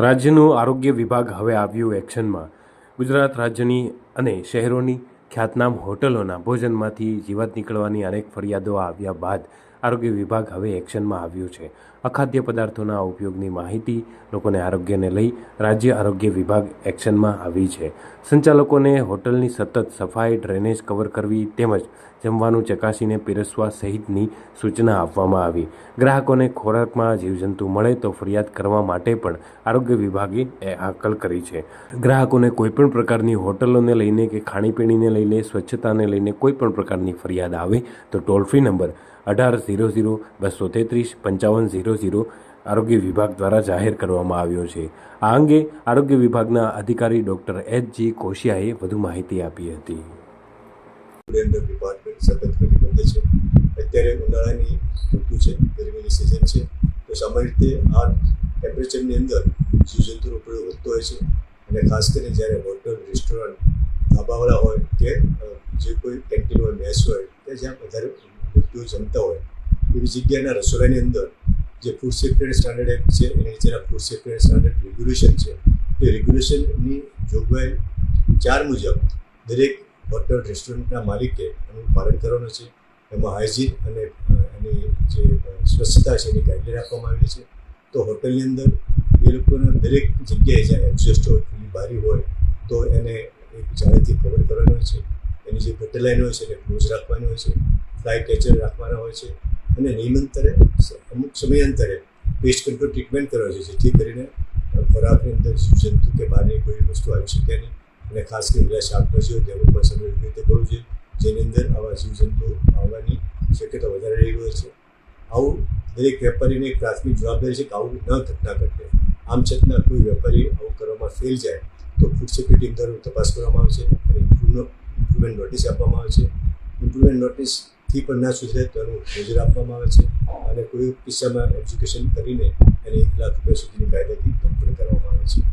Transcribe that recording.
રાજ્યનું આરોગ્ય વિભાગ હવે આવ્યું એક્શનમાં. ગુજરાત રાજ્યની અને શહેરોની ખ્યાતનામ હોટલોના ભોજનમાંથી જીવાત નીકળવાની અનેક ફરિયાદો આવ્યા બાદ આરોગ્ય વિભાગ હવે એક્શનમાં આવ્યું છે. અખાદ્ય પદાર્થોના ઉપયોગની માહિતી લોકોને આરોગ્યને લઈ રાજ્ય આરોગ્ય વિભાગ એક્શનમાં આવી છે. સંચાલકોને હોટલની સતત સફાઈ, ડ્રેનેજ કવર કરવી તેમજ જમવાનું ચકાસીને પીરસવા સહિતની સૂચના આપવામાં આવી. ગ્રાહકોને ખોરાકમાં જીવજંતુ મળે તો ફરિયાદ કરવા માટે પણ આરોગ્ય વિભાગે એ આકલ કરી છે. ગ્રાહકોને કોઈપણ પ્રકારની હોટલોને લઈને કે ખાણીપીણીને લઈને સ્વચ્છતાને લઈને કોઈપણ પ્રકારની ફરિયાદ આવે તો ટોલ ફ્રી નંબર અઢાર ઝીરો ઝીરો બસો તેત્રીસ પંચાવન ઝીરો ઝીરો આરોગ્ય વિભાગ દ્વારા જાહેર કરવામાં આવ્યો છે. આ અંગે આરોગ્ય વિભાગના અધિકારી ડૉક્ટર એચ જી કોશિયાએ વધુ માહિતી આપી હતી. ડિપાર્ટમેન્ટ છે. અત્યારે ઉનાળાની ઋતુ છે, ગરમીની સિઝન છે. તો સામાન્ય રીતે આ ટેમ્પરેચરની અંદર જીવજંતુનો ઉપયોગ વધતો હોય છે. અને ખાસ કરીને જ્યારે હોટલ, રેસ્ટોરન્ટ ધાબાવાળા હોય કે જે કોઈ કેન્ટીન હોય મેસ હોય કે જ્યાં વધારે વ્યક્તિઓ જમતા હોય. એવી જગ્યાના રસોડાની અંદર જે ફૂડ સેફ્ટી સ્ટાન્ડર્ડ એક્ટ છે, એની નીચેના food safety and standard regulation છે, એ રેગ્યુલેશનની જોગવાઈ ચાર મુજબ દરેક હોટલ રેસ્ટોરન્ટના માલિકે એનું પાલન કરવાનું છે. એમાં હાઇજીન અને એની જે સ્વચ્છતા છે એની ગાઈડલાઈન આપવામાં આવી છે. તો હોટલની અંદર એ લોકોના દરેક જગ્યાએ જ્યાં એક્ઝોસ્ટ બારી હોય, તો એને એક જાળીથી કવર કરવાનું હોય છે. એની જે ગટર લાઈન હોય છે, એને ક્લોઝ રાખવાની હોય છે. ફ્લાય કેચર રાખવાના હોય છે અને નિયમંતરે અમુક સમયાંતરે પેસ્ટ કંટ્રોલ ટ્રીટમેન્ટ કરવા છે જેથી કરીને ખોરાકની અંદર જીવજંતુ કે બહારની કોઈ વસ્તુ આવી શકે નહીં. અને ખાસ કરીને લીલા શાકભાજી હોય તેનું પણ સમય રીતે કરવું જોઈએ, જેની અંદર આવા જીવજંતુ આવવાની શક્યતા વધારે રહી હોય છે. આવું દરેક વેપારીને એક પ્રાથમિક જવાબદારી છે કે આવું ન ઘટના ઘટે. આમ છતાં કોઈ વેપારી આવું કરવામાં ફેલ જાય, તો ફૂડ સેફ્ટી ટીમ તપાસ કરવામાં આવે છે અને ઇમ્પ્રુવમેન્ટ નોટિસ આપવામાં આવે છે. ઇમ્પ્રુવમેન્ટ નોટિસથી પણ ના સુધરે તો એનું નજર આપવામાં આવે છે. અને કોઈ કિસ્સામાં એજ્યુકેશન કરીને એને એક લાખ રૂપિયા સુધીની દંડ પણ કરવામાં આવે છે.